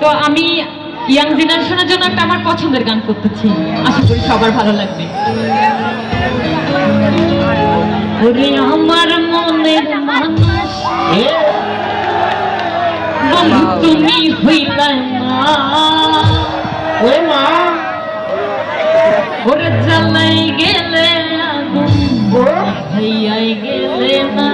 তো আমি ইয়াং জেনারেশনের জন্য একটা আমার পছন্দের গান করতেছি। আশা করি সবার ভালো লাগবে। তুমি গেলে ভাইয়াই গেলে না।